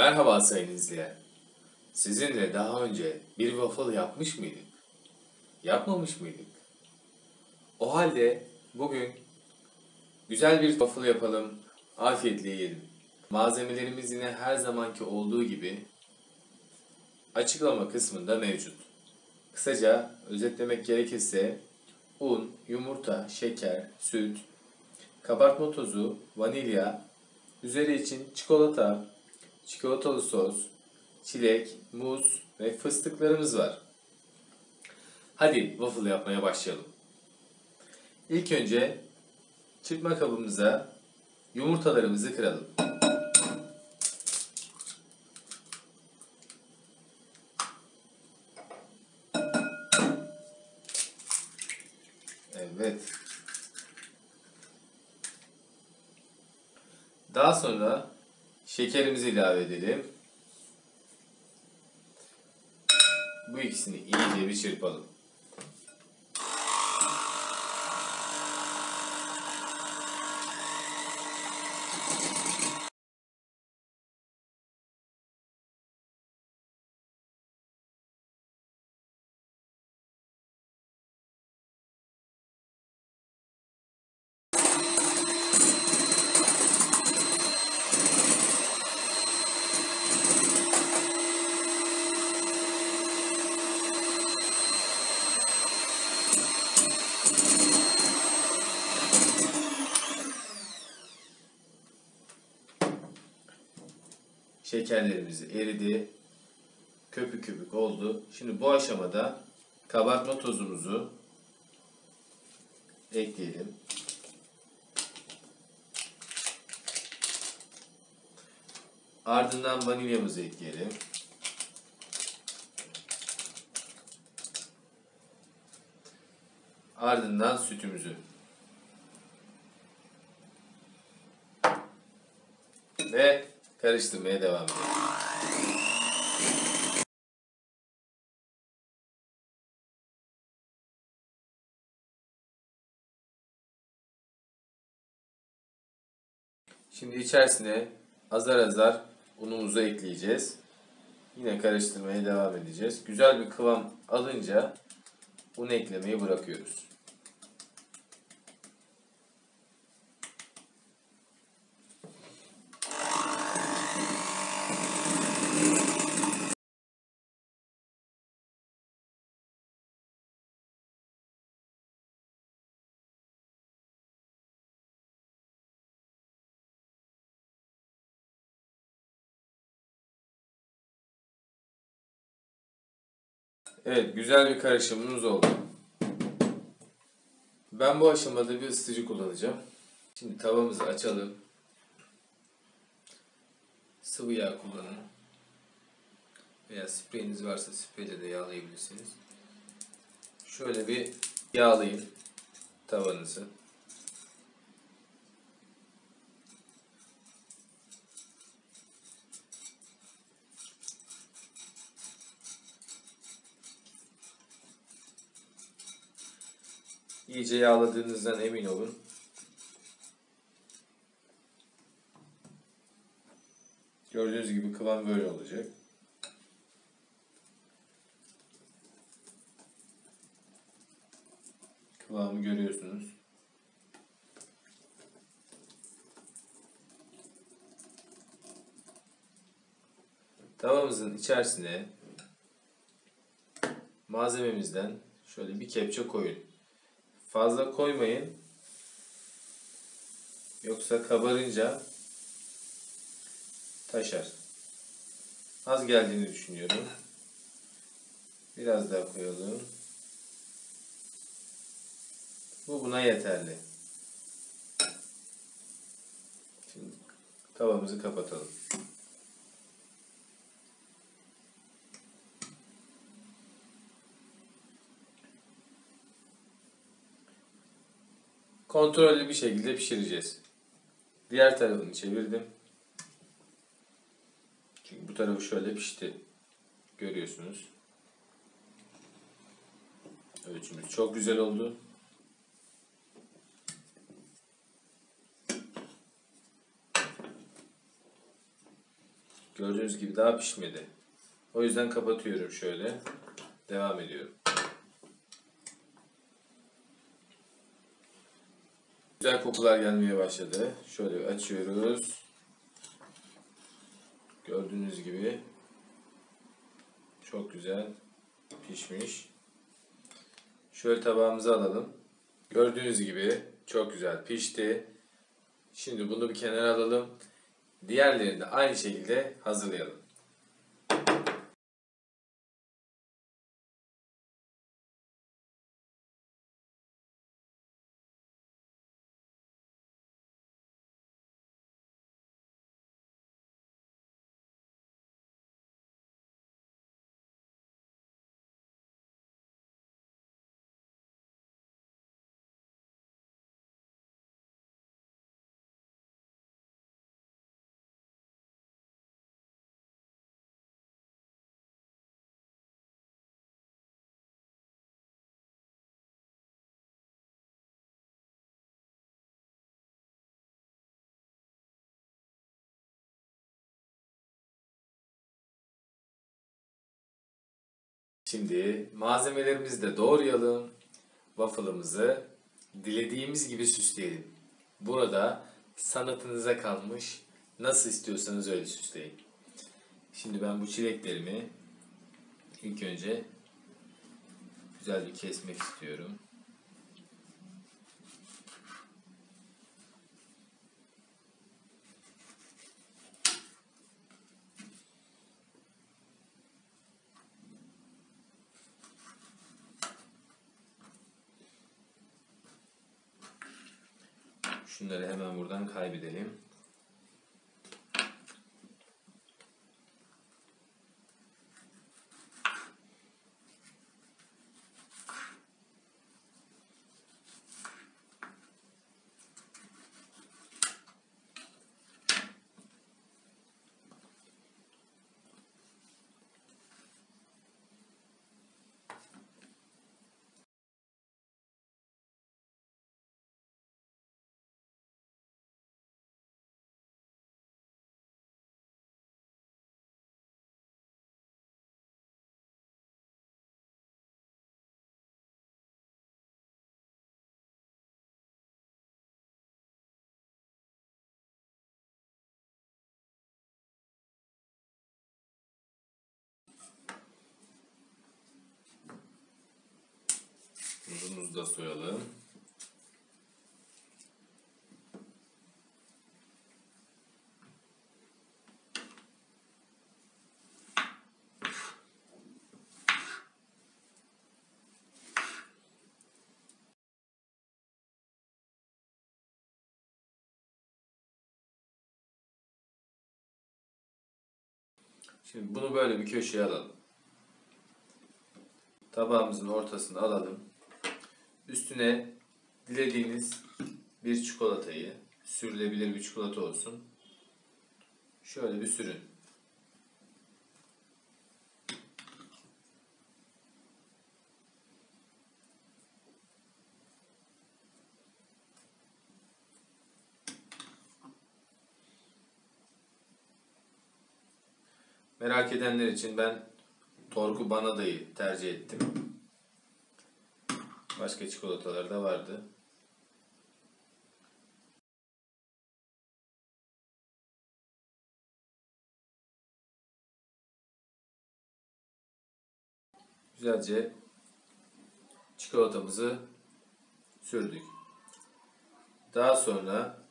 Merhaba sayın izleyen. Sizinle daha önce bir waffle yapmış mıydık? Yapmamış mıydık? O halde bugün güzel bir waffle yapalım, afiyetle yiyelim. Malzemelerimiz yine her zamanki olduğu gibi açıklama kısmında mevcut. Kısaca özetlemek gerekirse un, yumurta, şeker, süt, kabartma tozu, vanilya, üzeri için çikolata, çikolatalı sos, çilek, muz ve fıstıklarımız var. Hadi waffle yapmaya başlayalım. İlk önce çırpma kabımıza yumurtalarımızı kıralım. Evet. Daha sonra şekerimizi ilave edelim. Bu ikisini iyice bir çırpalım. Şekerlerimiz eridi. Köpük köpük oldu. Şimdi bu aşamada kabartma tozumuzu ekleyelim. Ardından vanilyamızı ekleyelim. Ardından sütümüzü. Ve karıştırmaya devam edelim. Şimdi içerisine azar azar unumuzu ekleyeceğiz. Yine karıştırmaya devam edeceğiz. Güzel bir kıvam alınca un eklemeyi bırakıyoruz. Evet, güzel bir karışımımız oldu. Ben bu aşamada bir ısıtıcı kullanacağım. Şimdi tavamızı açalım. Sıvı yağ kullanın. Veya spreyiniz varsa spreyle de yağlayabilirsiniz. Şöyle bir yağlayın tavanızı. İyice yağladığınızdan emin olun. Gördüğünüz gibi kıvam böyle olacak. Kıvamı görüyorsunuz. Tavamızın içerisine malzememizden şöyle bir kepçe koyun. Fazla koymayın. Yoksa kabarınca taşar. Az geldiğini düşünüyorum. Biraz daha koyalım. Bu buna yeterli. Şimdi tavamızı kapatalım. Kontrollü bir şekilde pişireceğiz. Diğer tarafını çevirdim. Çünkü bu tarafı şöyle pişti. Görüyorsunuz. Ölçümüz çok güzel oldu. Gördüğünüz gibi daha pişmedi. O yüzden kapatıyorum şöyle. Devam ediyorum. Güzel kokular gelmeye başladı. Şöyle açıyoruz. Gördüğünüz gibi çok güzel pişmiş. Şöyle tabağımıza alalım. Gördüğünüz gibi çok güzel pişti. Şimdi bunu bir kenara alalım. Diğerlerini de aynı şekilde hazırlayalım. Şimdi malzemelerimizi de doğrayalım. Waffle'ımızı dilediğimiz gibi süsleyelim. Burada sanatınıza kalmış. Nasıl istiyorsanız öyle süsleyin. Şimdi ben bu çileklerimi ilk önce güzel bir kesmek istiyorum. Şunları hemen buradan kaybedelim. Muzumuzu da soyalım. Şimdi bunu böyle bir köşeye alalım. Tabağımızın ortasına alalım. Üstüne dilediğiniz bir çikolatayı, sürülebilir bir çikolata olsun. Şöyle bir sürün. Merak edenler için ben Torku Banada'yı tercih ettim. Başka çikolatalar da vardı. Güzelce çikolatamızı sürdük. Daha sonra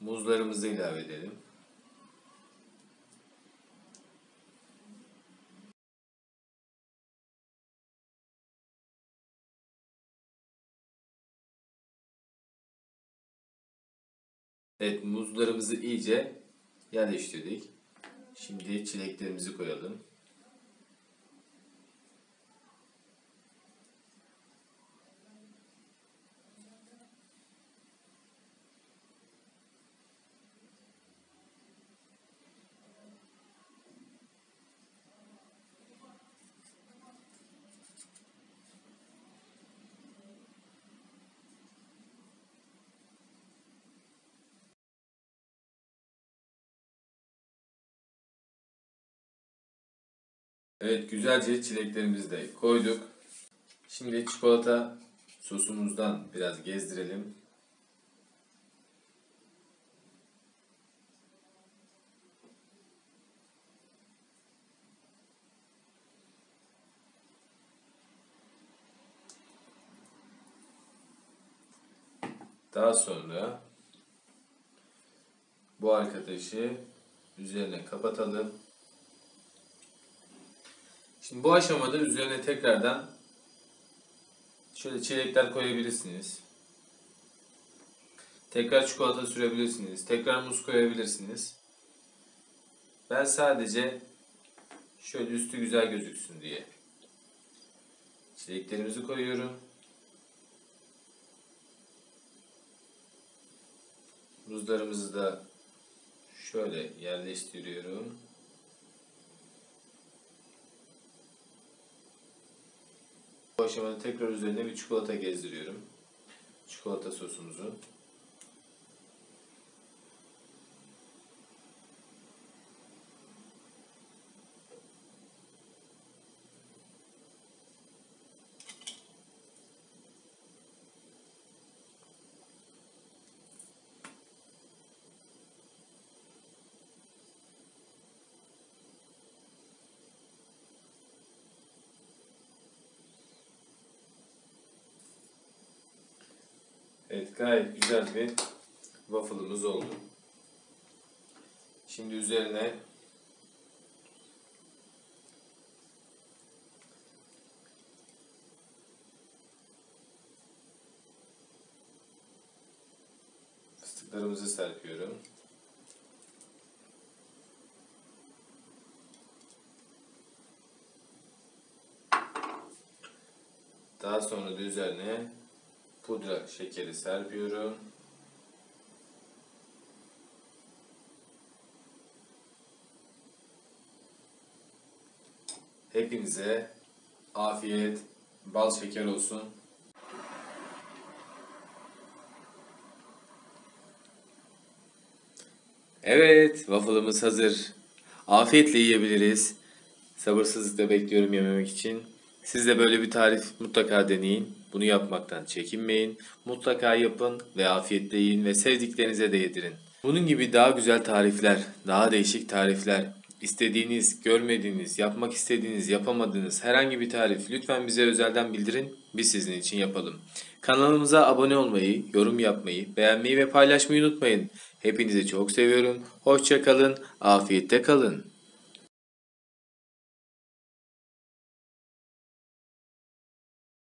muzlarımızı ilave edelim. Evet muzlarımızı iyice yerleştirdik. Şimdi çileklerimizi koyalım. Evet güzelce çileklerimizi de koyduk. Şimdi çikolata sosumuzdan biraz gezdirelim. Daha sonra bu arkadaşı üzerine kapatalım. Şimdi bu aşamada üzerine tekrardan şöyle çilekler koyabilirsiniz. Tekrar çikolata sürebilirsiniz. Tekrar muz koyabilirsiniz. Ben sadece şöyle üstü güzel gözüksün diye çileklerimizi koyuyorum. Muzlarımızı da şöyle yerleştiriyorum. Bu aşamada tekrar üzerine bir çikolata gezdiriyorum. Çikolata sosumuzu. Evet gayet güzel bir waffle'ımız oldu. Şimdi üzerine fıstıklarımızı serpiyorum. Daha sonra da üzerine pudra şekeri serpiyorum. Hepinize afiyet, bal şeker olsun. Evet, waffle'ımız hazır. Afiyetle yiyebiliriz. Sabırsızlıkla bekliyorum yememek için. Siz de böyle bir tarif mutlaka deneyin. Bunu yapmaktan çekinmeyin. Mutlaka yapın ve afiyetle yiyin ve sevdiklerinize de yedirin. Bunun gibi daha güzel tarifler, daha değişik tarifler, istediğiniz, görmediğiniz, yapmak istediğiniz, yapamadığınız herhangi bir tarif lütfen bize özelden bildirin. Biz sizin için yapalım. Kanalımıza abone olmayı, yorum yapmayı, beğenmeyi ve paylaşmayı unutmayın. Hepinizi çok seviyorum. Hoşça kalın, afiyette kalın.